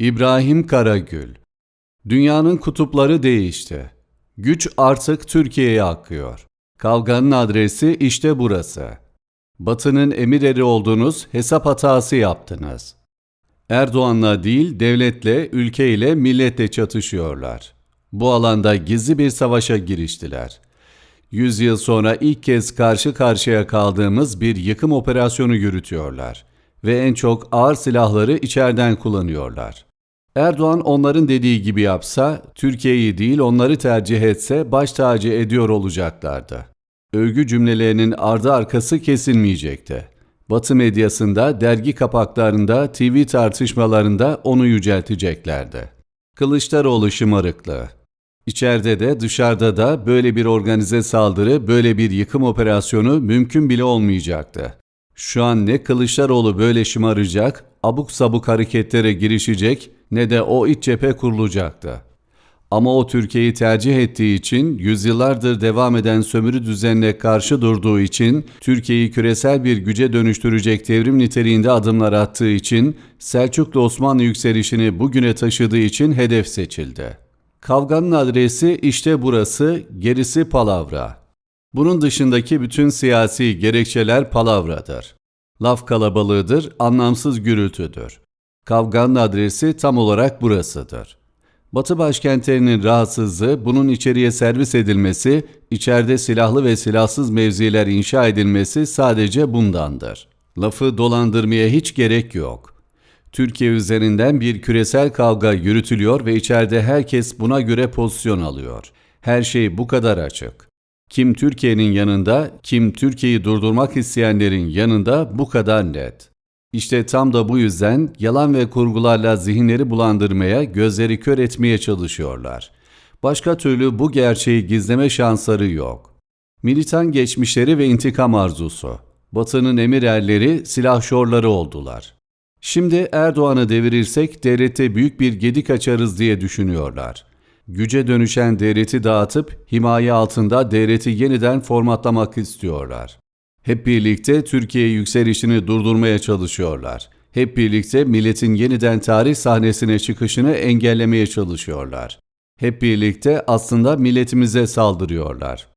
İbrahim Karagül Dünyanın kutupları değişti. Güç artık Türkiye'ye akıyor. Kavganın adresi işte burası. Batı'nın emir eri oldunuz, hesap hatası yaptınız. Erdoğan'la değil, devletle, ülkeyle, milletle çatışıyorlar. Bu alanda gizli bir savaşa giriştiler. Yüz yıl sonra ilk kez karşı karşıya kaldığımız bir yıkım operasyonu yürütüyorlar ve en çok ağır silahları içeriden kullanıyorlar. Erdoğan onların dediği gibi yapsa, Türkiye'yi değil onları tercih etse baş tacı ediyor olacaklardı. Övgü cümlelerinin ardı arkası kesilmeyecekti. Batı medyasında, dergi kapaklarında, TV tartışmalarında onu yücelteceklerdi. Kılıçdaroğlu şımarıklığı. İçeride de dışarıda da böyle bir organize saldırı, böyle bir yıkım operasyonu mümkün bile olmayacaktı. Şu an ne Kılıçdaroğlu böyle şımaracak, abuk sabuk hareketlere girişecek ne de o iç cephe kurulacaktı. Ama o Türkiye'yi tercih ettiği için, yüzyıllardır devam eden sömürü düzenine karşı durduğu için, Türkiye'yi küresel bir güce dönüştürecek devrim niteliğinde adımlar attığı için, Selçuklu Osmanlı yükselişini bugüne taşıdığı için hedef seçildi. Kavganın adresi işte burası, gerisi palavra. Bunun dışındaki bütün siyasi gerekçeler palavradır. Laf kalabalığıdır, anlamsız gürültüdür. Kavganın adresi tam olarak burasıdır. Batı başkentlerinin rahatsızlığı bunun içeriye servis edilmesi, içeride silahlı ve silahsız mevziler inşa edilmesi sadece bundandır. Lafı dolandırmaya hiç gerek yok. Türkiye üzerinden bir küresel kavga yürütülüyor ve içeride herkes buna göre pozisyon alıyor. Her şey bu kadar açık. Kim Türkiye'nin yanında, kim Türkiye'yi durdurmak isteyenlerin yanında bu kadar net. İşte tam da bu yüzden yalan ve kurgularla zihinleri bulandırmaya, gözleri kör etmeye çalışıyorlar. Başka türlü bu gerçeği gizleme şansları yok. Militan geçmişleri ve intikam arzusu. Batı'nın emir erleri, silah şorları oldular. Şimdi Erdoğan'ı devirirsek devlette büyük bir gedik açarız diye düşünüyorlar. Güce dönüşen devleti dağıtıp himaye altında devleti yeniden formatlamak istiyorlar. Hep birlikte Türkiye yükselişini durdurmaya çalışıyorlar. Hep birlikte milletin yeniden tarih sahnesine çıkışını engellemeye çalışıyorlar. Hep birlikte aslında milletimize saldırıyorlar.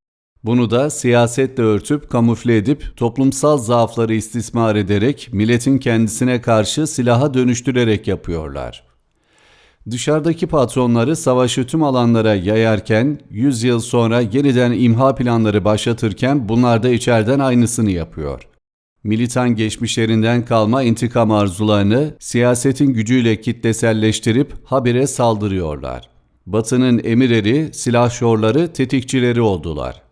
Bunu da siyasetle örtüp kamufle edip toplumsal zaafları istismar ederek milletin kendisine karşı silaha dönüştürerek yapıyorlar. Dışarıdaki patronları savaşı tüm alanlara yayarken 100 yıl sonra yeniden imha planları başlatırken bunlar da içeriden aynısını yapıyor. Militan geçmişlerinden kalma intikam arzularını siyasetin gücüyle kitleselleştirip habire saldırıyorlar. Batı'nın emireri, silah şorları, tetikçileri oldular.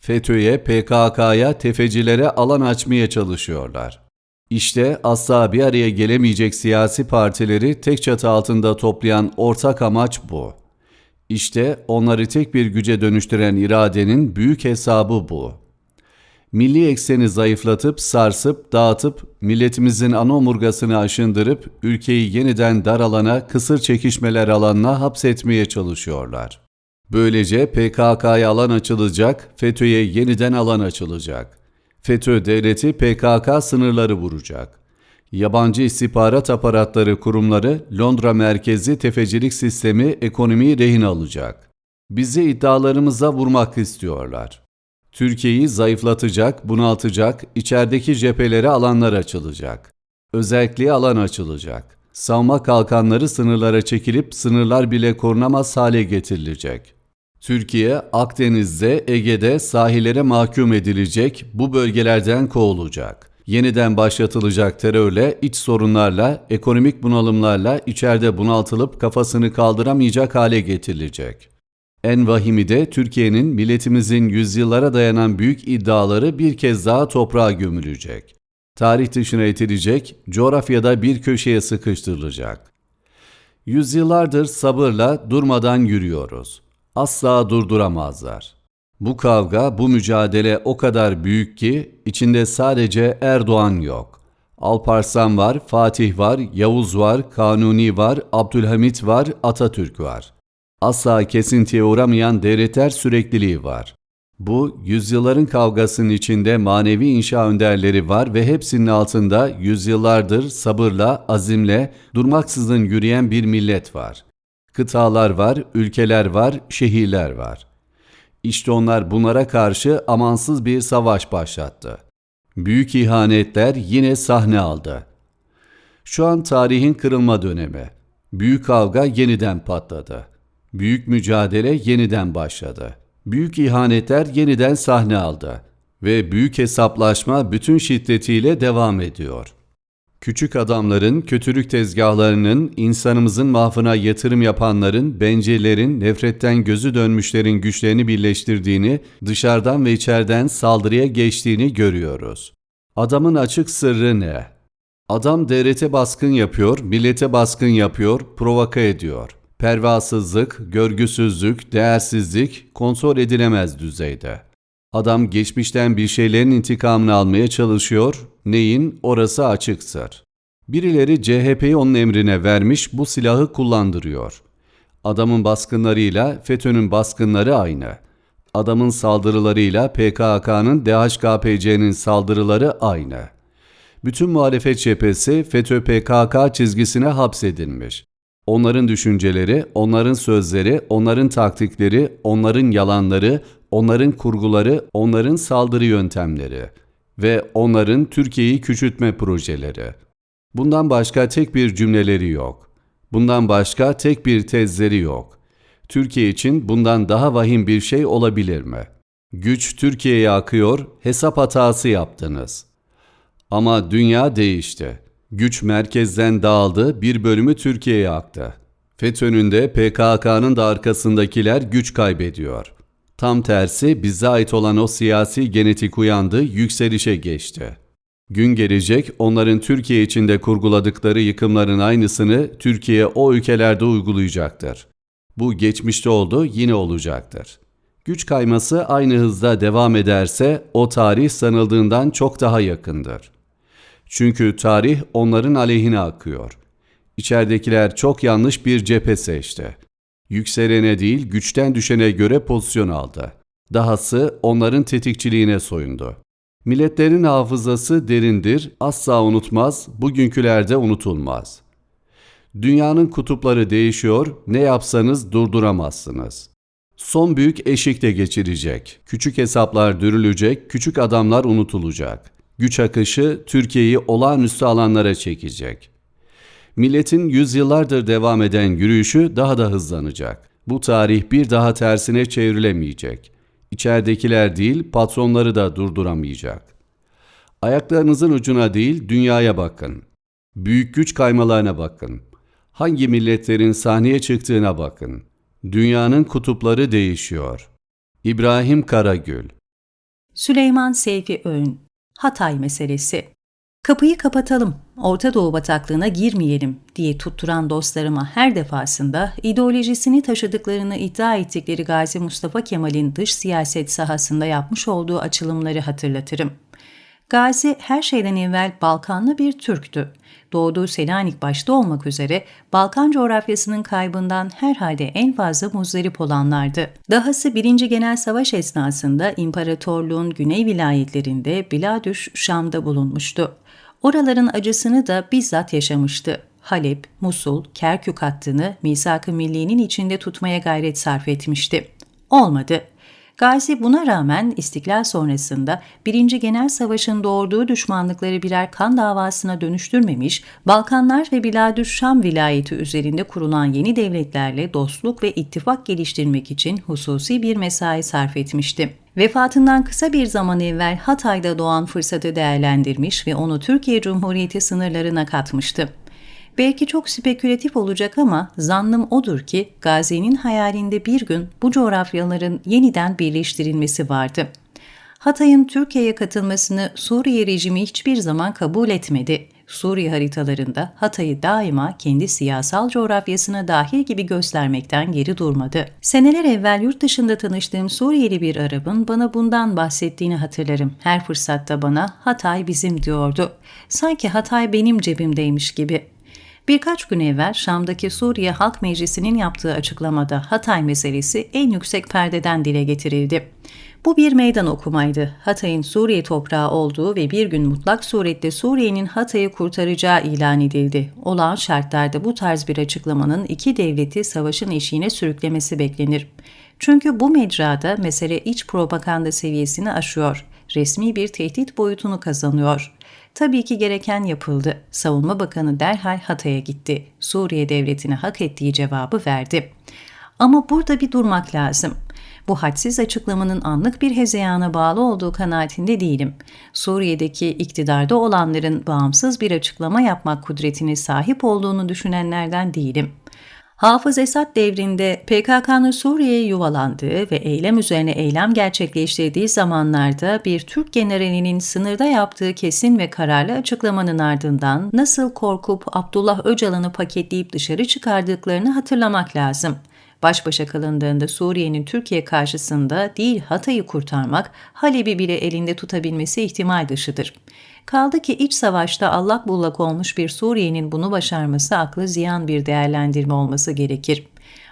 FETÖ'ye, PKK'ya, tefecilere alan açmaya çalışıyorlar. İşte asla bir araya gelemeyecek siyasi partileri tek çatı altında toplayan ortak amaç bu. İşte onları tek bir güce dönüştüren iradenin büyük hesabı bu. Milli ekseni zayıflatıp, sarsıp, dağıtıp, milletimizin ana omurgasını aşındırıp, ülkeyi yeniden dar alana, kısır çekişmeler alanına hapsetmeye çalışıyorlar. Böylece PKK'ya alan açılacak, FETÖ'ye yeniden alan açılacak. FETÖ devleti PKK sınırları vuracak. Yabancı istihbarat aparatları kurumları Londra merkezi tefecilik sistemi ekonomiyi rehin alacak. Bizi iddialarımıza vurmak istiyorlar. Türkiye'yi zayıflatacak, bunaltacak, içerideki cephelere alanlar açılacak. Özellikle alan açılacak. Savunma kalkanları sınırlara çekilip sınırlar bile korunamaz hale getirilecek. Türkiye, Akdeniz'de, Ege'de sahillere mahkum edilecek, bu bölgelerden kovulacak. Yeniden başlatılacak terörle, iç sorunlarla, ekonomik bunalımlarla içeride bunaltılıp kafasını kaldıramayacak hale getirilecek. En vahimi de Türkiye'nin milletimizin yüzyıllara dayanan büyük iddiaları bir kez daha toprağa gömülecek. Tarih dışına itilecek, coğrafyada bir köşeye sıkıştırılacak. Yüzyıllardır sabırla durmadan yürüyoruz asla durduramazlar. Bu kavga, bu mücadele o kadar büyük ki içinde sadece Erdoğan yok. Alparslan var, Fatih var, Yavuz var, Kanuni var, Abdülhamit var, Atatürk var. Asla kesintiye uğramayan devletler sürekliliği var. Bu, yüzyılların kavgasının içinde manevi inşa önderleri var ve hepsinin altında yüzyıllardır sabırla, azimle, durmaksızın yürüyen bir millet var. Kıtalar var, ülkeler var, şehirler var. İşte onlar bunlara karşı amansız bir savaş başlattı. Büyük ihanetler yine sahne aldı. Şu an tarihin kırılma dönemi. Büyük kavga yeniden patladı. Büyük mücadele yeniden başladı. Büyük ihanetler yeniden sahne aldı ve büyük hesaplaşma bütün şiddetiyle devam ediyor. Küçük adamların, kötülük tezgahlarının, insanımızın mahfına yatırım yapanların, bencillerin, nefretten gözü dönmüşlerin güçlerini birleştirdiğini, dışarıdan ve içeriden saldırıya geçtiğini görüyoruz. Adamın açık sırrı ne? Adam devlete baskın yapıyor, millete baskın yapıyor, provoka ediyor. Pervasızlık, görgüsüzlük, değersizlik kontrol edilemez düzeyde. Adam geçmişten bir şeylerin intikamını almaya çalışıyor, neyin orası açıktır. Birileri CHP'yi onun emrine vermiş bu silahı kullandırıyor. Adamın baskınlarıyla FETÖ'nün baskınları aynı. Adamın saldırılarıyla PKK'nın DHKPC'nin saldırıları aynı. Bütün muhalefet cephesi FETÖ-PKK çizgisine hapsedilmiş. Onların düşünceleri, onların sözleri, onların taktikleri, onların yalanları, onların kurguları, onların saldırı yöntemleri ve onların Türkiye'yi küçültme projeleri. Bundan başka tek bir cümleleri yok. Bundan başka tek bir tezleri yok. Türkiye için bundan daha vahim bir şey olabilir mi? Güç Türkiye'ye akıyor, hesap hatası yaptınız. Ama dünya değişti. Güç merkezden dağıldı, bir bölümü Türkiye'ye aktı. FETÖ'nün de PKK'nın da arkasındakiler güç kaybediyor. Tam tersi bize ait olan o siyasi genetik uyandı, yükselişe geçti. Gün gelecek onların Türkiye içinde kurguladıkları yıkımların aynısını Türkiye o ülkelerde uygulayacaktır. Bu geçmişte oldu, yine olacaktır. Güç kayması aynı hızda devam ederse o tarih sanıldığından çok daha yakındır. Çünkü tarih onların aleyhine akıyor. İçeridekiler çok yanlış bir cephe seçti. Yükselene değil güçten düşene göre pozisyon aldı. Dahası onların tetikçiliğine soyundu. Milletlerin hafızası derindir, asla unutmaz, bugünkülerde unutulmaz. Dünyanın kutupları değişiyor, ne yapsanız durduramazsınız. Son büyük eşikte geçirecek, küçük hesaplar dürülecek, küçük adamlar unutulacak. Güç akışı Türkiye'yi olağanüstü alanlara çekecek. Milletin yüzyıllardır devam eden yürüyüşü daha da hızlanacak. Bu tarih bir daha tersine çevrilemeyecek. İçeridekiler değil, patronları da durduramayacak. Ayaklarınızın ucuna değil, dünyaya bakın. Büyük güç kaymalarına bakın. Hangi milletlerin sahneye çıktığına bakın. Dünyanın kutupları değişiyor. İbrahim Karagül Süleyman Seyfi Öğün Hatay meselesi Kapıyı kapatalım, Orta Doğu bataklığına girmeyelim diye tutturan dostlarıma her defasında ideolojisini taşıdıklarını iddia ettikleri Gazi Mustafa Kemal'in dış siyaset sahasında yapmış olduğu açılımları hatırlatırım. Gazi her şeyden evvel Balkanlı bir Türktü. Doğduğu Selanik başta olmak üzere Balkan coğrafyasının kaybından herhalde en fazla muzdarip olanlardı. Dahası 1. Genel Savaş esnasında imparatorluğun güney vilayetlerinde Biladüş Şam'da bulunmuştu. Oraların acısını da bizzat yaşamıştı. Halep, Musul, Kerkük hattını misak-ı milliğinin içinde tutmaya gayret sarf etmişti. Olmadı. Gazi buna rağmen istiklal sonrasında 1. Genel Savaş'ın doğurduğu düşmanlıkları birer kan davasına dönüştürmemiş, Balkanlar ve Biladüş Şam vilayeti üzerinde kurulan yeni devletlerle dostluk ve ittifak geliştirmek için hususi bir mesai sarf etmişti. Vefatından kısa bir zaman evvel Hatay'da doğan fırsatı değerlendirmiş ve onu Türkiye Cumhuriyeti sınırlarına katmıştı. Belki çok spekülatif olacak ama zannım odur ki Gazi'nin hayalinde bir gün bu coğrafyaların yeniden birleştirilmesi vardı. Hatay'ın Türkiye'ye katılmasını Suriye rejimi hiçbir zaman kabul etmedi. Suriye haritalarında Hatay'ı daima kendi siyasal coğrafyasına dahil gibi göstermekten geri durmadı. Seneler evvel yurt dışında tanıştığım Suriyeli bir Arap'ın bana bundan bahsettiğini hatırlarım. Her fırsatta bana Hatay bizim diyordu. Sanki Hatay benim cebimdeymiş gibi. Birkaç gün evvel Şam'daki Suriye Halk Meclisi'nin yaptığı açıklamada Hatay meselesi en yüksek perdeden dile getirildi. Bu bir meydan okumaydı. Hatay'ın Suriye toprağı olduğu ve bir gün mutlak surette Suriye'nin Hatay'ı kurtaracağı ilan edildi. Olağan şartlarda bu tarz bir açıklamanın iki devleti savaşın eşiğine sürüklemesi beklenir. Çünkü bu mecrada mesele iç propaganda seviyesini aşıyor. Resmi bir tehdit boyutunu kazanıyor. Tabii ki gereken yapıldı. Savunma Bakanı derhal Hatay'a gitti. Suriye devletine hak ettiği cevabı verdi. Ama burada bir durmak lazım. Bu hadsiz açıklamanın anlık bir hezeyana bağlı olduğu kanaatinde değilim. Suriye'deki iktidarda olanların bağımsız bir açıklama yapmak kudretine sahip olduğunu düşünenlerden değilim. Hafız Esad devrinde PKK'nın Suriye'ye yuvalandığı ve eylem üzerine eylem gerçekleştirdiği zamanlarda bir Türk generalinin sınırda yaptığı kesin ve kararlı açıklamanın ardından nasıl korkup Abdullah Öcalan'ı paketleyip dışarı çıkardıklarını hatırlamak lazım. Baş başa kalındığında Suriye'nin Türkiye karşısında değil Hatay'ı kurtarmak, Halep'i bile elinde tutabilmesi ihtimal dışıdır. Kaldı ki iç savaşta allak bullak olmuş bir Suriye'nin bunu başarması aklı ziyan bir değerlendirme olması gerekir.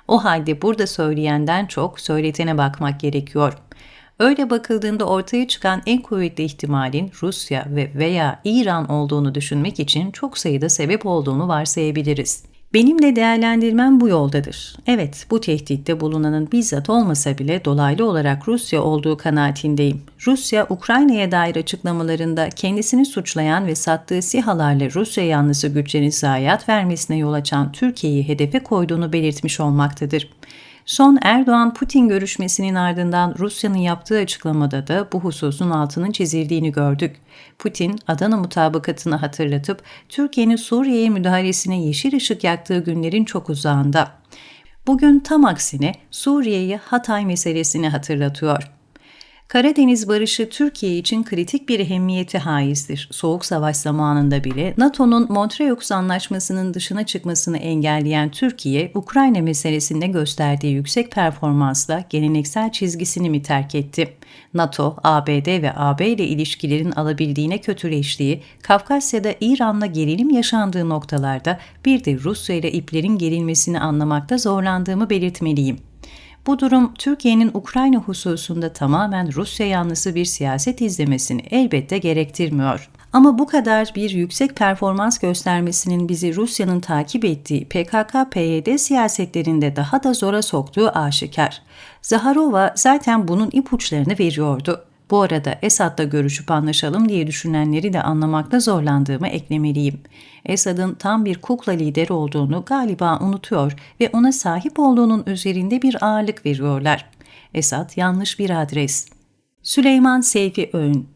O halde burada söyleyenden çok söyletene bakmak gerekiyor. Öyle bakıldığında ortaya çıkan en kuvvetli ihtimalin Rusya ve veya İran olduğunu düşünmek için çok sayıda sebep olduğunu varsayabiliriz. Benimle değerlendirmem bu yoldadır. Evet, bu tehditte bulunanın bizzat olmasa bile dolaylı olarak Rusya olduğu kanaatindeyim. Rusya, Ukrayna'ya dair açıklamalarında kendisini suçlayan ve sattığı sihalarla Rusya yanlısı güçlerin zayiat vermesine yol açan Türkiye'yi hedefe koyduğunu belirtmiş olmaktadır. Son Erdoğan-Putin görüşmesinin ardından Rusya'nın yaptığı açıklamada da bu hususun altının çizildiğini gördük. Putin, Adana mutabakatını hatırlatıp Türkiye'nin Suriye'ye müdahalesine yeşil ışık yaktığı günlerin çok uzağında. Bugün tam aksine Suriye'ye Hatay meselesini hatırlatıyor. Karadeniz barışı Türkiye için kritik bir ehemmiyeti haizdir. Soğuk savaş zamanında bile NATO'nun Montreux Anlaşması'nın dışına çıkmasını engelleyen Türkiye, Ukrayna meselesinde gösterdiği yüksek performansla geleneksel çizgisini mi terk etti? NATO, ABD ve AB ile ilişkilerin alabildiğine kötüleştiği, Kafkasya'da İran'la gerilim yaşandığı noktalarda bir de Rusya ile iplerin gerilmesini anlamakta zorlandığımı belirtmeliyim. Bu durum Türkiye'nin Ukrayna hususunda tamamen Rusya yanlısı bir siyaset izlemesini elbette gerektirmiyor. Ama bu kadar bir yüksek performans göstermesinin bizi Rusya'nın takip ettiği PKK-PYD siyasetlerinde daha da zora soktuğu aşikar. Zaharova zaten bunun ipuçlarını veriyordu. Bu arada Esad'la görüşüp anlaşalım diye düşünenleri de anlamakta zorlandığımı eklemeliyim. Esad'ın tam bir kukla lider olduğunu galiba unutuyor ve ona sahip olduğunun üzerinde bir ağırlık veriyorlar. Esad yanlış bir adres. Süleyman Seyfi Öğün